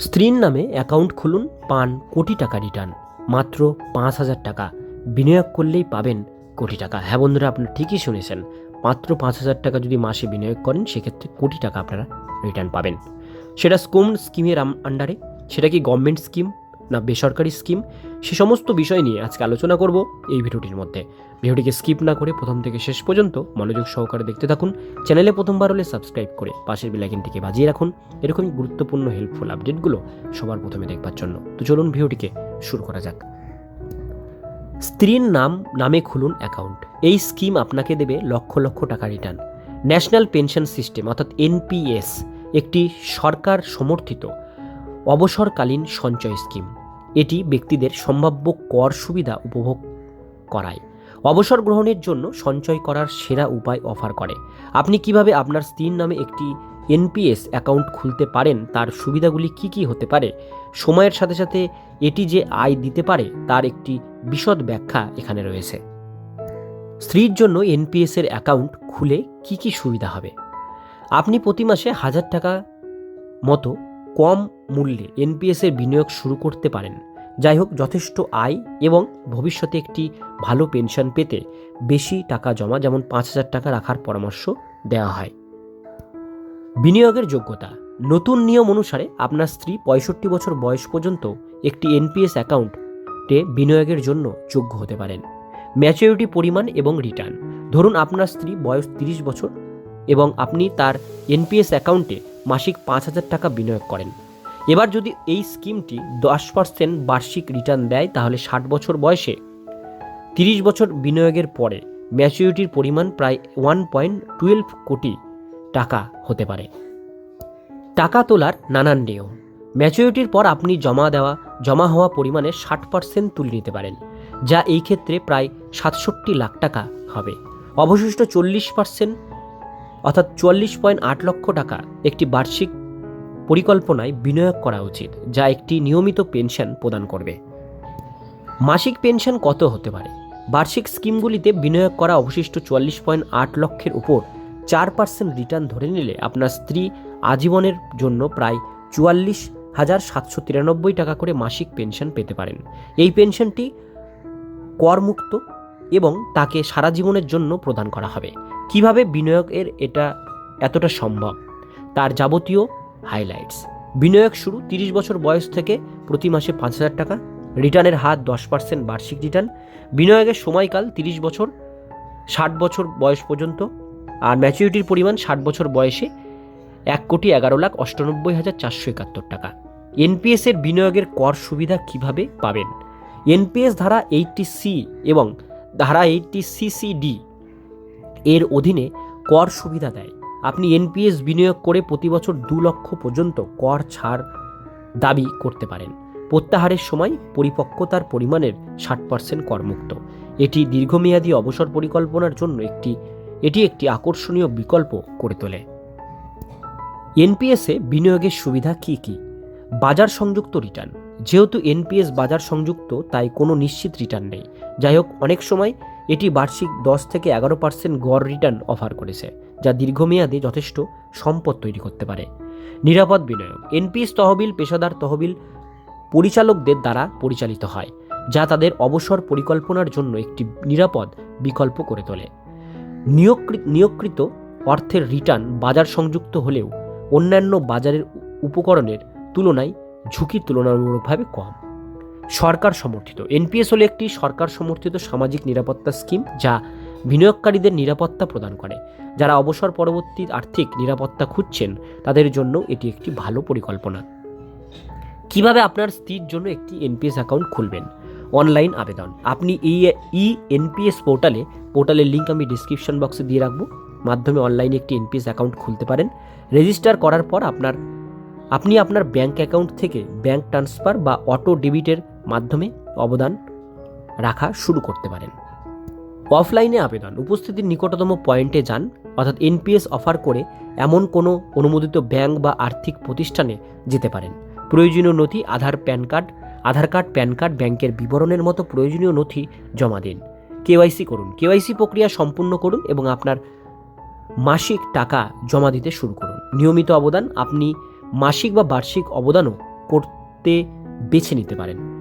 স্ত্রীর নামে অ্যাকাউন্ট খুলুন, পান কোটি টাকা রিটার্ন। মাত্র পাঁচ হাজার টাকা। বিনিয়োগ করলেই পাবেন কোটি টাকা। হ্যাঁ বন্ধুরা আপনারা ঠিকই শুনেছেন। মাত্র পাঁচ হাজার টাকা যদি মাসে বিনিয়োগ করেন, সেক্ষেত্রে কোটি টাকা আপনারা রিটার্ন পাবেন। সেটা কোন স্কিমের আন্ডারে সেটা কি গভর্নমেন্ট স্কিম না বেসরকারি স্কিম, সে সমস্ত বিষয় নিয়ে আজকে আলোচনা করব এই ভিডিওটির মধ্যে। ভিডিওটিকে স্কিপ না করে প্রথম থেকে শেষ পর্যন্ত মনোযোগ সহকারে দেখতে থাকুন। চ্যানেলে প্রথমবার হলে সাবস্ক্রাইব করে পাশের বেলাইকিনটিকে বাজিয়ে রাখুন। এরকমই গুরুত্বপূর্ণ হেল্পফুল আপডেটগুলো সবার প্রথমে দেখবার জন্য। তো চলুন ভিডিওটিকে শুরু করা যাক। স্ত্রীর নাম, নামে খুলুন অ্যাকাউন্ট এই স্কিম আপনাকে দেবে লক্ষ লক্ষ টাকা রিটার্ন ন্যাশনাল পেনশন সিস্টেম অর্থাৎ এনপিএস একটি সরকার সমর্থিত অবসরকালীন সঞ্চয় স্কিম। এটি ব্যক্তিদের সম্ভাব্য কর সুবিধা উপভোগ করায়। অবসর গ্রহণের জন্য সঞ্চয় করার সেরা উপায় অফার করে। আপনি কীভাবে আপনার স্ত্রীর নামে একটি এনপিএস অ্যাকাউন্ট খুলতে পারেন, তার সুবিধাগুলি কি কি হতে পারে? সময়ের সাথে সাথে এটি যে আয় দিতে পারে, তার একটি বিশদ ব্যাখ্যা এখানে রয়েছে। স্ত্রীর জন্য এনপিএস এর অ্যাকাউন্ট খুলে কি কি সুবিধা হবে? আপনি প্রতি মাসে হাজার টাকা মতো কম মূল্যে এনপিএস এর বিনিয়োগ শুরু করতে পারেন। যাই হোক যথেষ্ট আয় এবং ভবিষ্যতে একটি ভালো পেনশন পেতে বেশি টাকা জমা, যেমন পাঁচ হাজার টাকা রাখার পরামর্শ দেওয়া হয়। বিনিয়োগের যোগ্যতা। নতুন নিয়ম অনুসারে আপনার স্ত্রী পঁয়ষট্টি বছর বয়স পর্যন্ত একটি এনপিএস অ্যাকাউন্টে বিনিয়োগের জন্য যোগ্য হতে পারেন। ম্যাচুরিটি পরিমাণ এবং রিটার্ন। ধরুন, আপনার স্ত্রী বয়স তিরিশ বছর এবং আপনি তার এনপিএস অ্যাকাউন্টে মাসিক পাঁচ হাজার টাকা বিনিয়োগ করেন। এবার যদি এই স্কিমটি দশ পার্সেন্ট বার্ষিক রিটার্ন দেয়, তাহলে ষাট বছর বয়সে তিরিশ বছর বিনিয়োগের পরে ম্যাচুরিটির পরিমাণ প্রায় ওয়ান পয়েন্ট টুয়েলভ কোটি টাকা হতে পারে। টাকা তোলার নানান নিয়ম। ম্যাচুরিটির পর আপনি জমা দেওয়া, জমা হওয়া পরিমাণে ষাট পার্সেন্ট তুলে নিতে পারেন, যা এই ক্ষেত্রে প্রায় সাতষট্টি লাখ টাকা হবে। অবশিষ্ট চল্লিশ পার্সেন্ট অর্থাৎ চুয়াল্লিশ পয়েন্ট আট লক্ষ টাকা একটি বার্ষিক পরিকল্পনায় বিনিয়োগ করা উচিত, যা একটি নিয়মিত পেনশন প্রদান করবে। মাসিক পেনশন কত হতে পারে? বার্ষিক স্কিমগুলিতে বিনিয়োগ করা অবশিষ্ট চুয়াল্লিশ পয়েন্ট আট লক্ষের উপর চার পার্সেন্ট রিটার্ন ধরে নিলে আপনার স্ত্রী আজীবনের জন্য প্রায় চুয়াল্লিশ হাজার সাতশো তিরানব্বই টাকা করে মাসিক পেনশন পেতে পারেন। এই পেনশনটি করমুক্ত এবং তাকে সারা জীবনের জন্য প্রদান করা হবে। কীভাবে বিনিয়োগের এটা এতটা সম্ভব? তার যাবতীয় হাইলাইটস। বিনিয়োগ শুরু তিরিশ বছর বয়স থেকে প্রতি মাসে পাঁচ হাজার টাকা। রিটার্নের হার দশ পার্সেন্ট বার্ষিক রিটার্ন। বিনিয়োগের সময়কাল তিরিশ বছর, ষাট বছর বয়স পর্যন্ত। আর ম্যাচুরিটির পরিমাণ ষাট বছর বয়সে এক কোটি এগারো লাখ অষ্টানব্বই হাজার চারশো একাত্তর টাকা। এনপিএস এর বিনিয়োগের কর সুবিধা কীভাবে পাবেন? এনপিএস ধারা এইটটি সি এবং ধারা এইটটি সিসিডি এর অধীনে কর সুবিধা দেয়। আপনি এনপিএস বিনিয়োগ করে প্রতি বছর দু লক্ষ পর্যন্ত কর ছাড় দাবি করতে পারেন। প্রত্যাহারের সময় পরিপক্কতার পরিমাণের ষাট পার্সেন্ট করমুক্ত। এটি দীর্ঘমেয়াদী অবসর পরিকল্পনার জন্য একটি, এটি একটি আকর্ষণীয় বিকল্প করে তোলে। এনপিএসে বিনিয়োগের সুবিধা কী কী? বাজার সংযুক্ত রিটার্ন। যেহেতু এনপিএস বাজার সংযুক্ত, তাই কোনো নিশ্চিত রিটার্ন নেই। যাই হোক, অনেক সময় এটি বার্ষিক দশ থেকে এগারো পার্সেন্ট গড় রিটার্ন অফার করেছে, যা দীর্ঘমেয়াদে যথেষ্ট সম্পদ তৈরি করতে পারে। নিরাপদ বিনিয়োগ, এনপিএস তহবিল পেশাদার তহবিল পরিচালকদের দ্বারা পরিচালিত হয়, যা তাদের অবসর পরিকল্পনার জন্য একটি নিরাপদ বিকল্প করে তোলে। নিয়োগকৃত নিয়োগকৃত অর্থের রিটার্ন বাজার সংযুক্ত হলেও অন্যান্য বাজারের উপকরণের তুলনায় ঝুঁকি তুলনামূলকভাবে কম। সরকার সমর্থিত। এনপিএস হলো একটি সরকার সমর্থিত সামাজিক নিরাপত্তা স্কিম যা বিনিয়োগকারীদের নিরাপত্তা প্রদান করে। যারা অবসর পরবর্তী আর্থিক নিরাপত্তা খুঁজছেন, তাদের জন্য এটি একটি ভালো পরিকল্পনা। কীভাবে আপনার স্ত্রীর জন্য একটি এনপিএস অ্যাকাউন্ট খুলবেন? অনলাইন আবেদন। আপনি এই ই এনপিএস পোর্টালে, পোর্টালের লিঙ্ক আমি ডিসক্রিপশন বক্সে দিয়ে রাখব। মাধ্যমে অনলাইনে একটি এনপিএস অ্যাকাউন্ট খুলতে পারেন। রেজিস্টার করার পর আপনার, আপনি আপনার ব্যাংক অ্যাকাউন্ট থেকে ব্যাংক ট্রান্সফার বা অটো ডেবিটের মাধ্যমে অবদান রাখা শুরু করতে পারেন। অফলাইনে আবেদন। উপস্থিতির নিকটতম পয়েন্টে যান, অর্থাৎ এনপিএস অফার করে এমন কোনো অনুমোদিত ব্যাংক বা আর্থিক প্রতিষ্ঠানে যেতে পারেন। প্রয়োজনীয় নথি, Aadhaar, PAN card, Aadhaar card, PAN card, ব্যাংকের বিবরণের মতো প্রয়োজনীয় নথি জমা দিন। কেওয়াইসি করুন। কেওয়াইসি প্রক্রিয়া সম্পূর্ণ করুন এবং আপনার মাসিক টাকা জমা দিতে শুরু করুন। নিয়মিত অবদান, আপনি মাসিক বা বার্ষিক অবদানও করতে বেছে নিতে পারেন।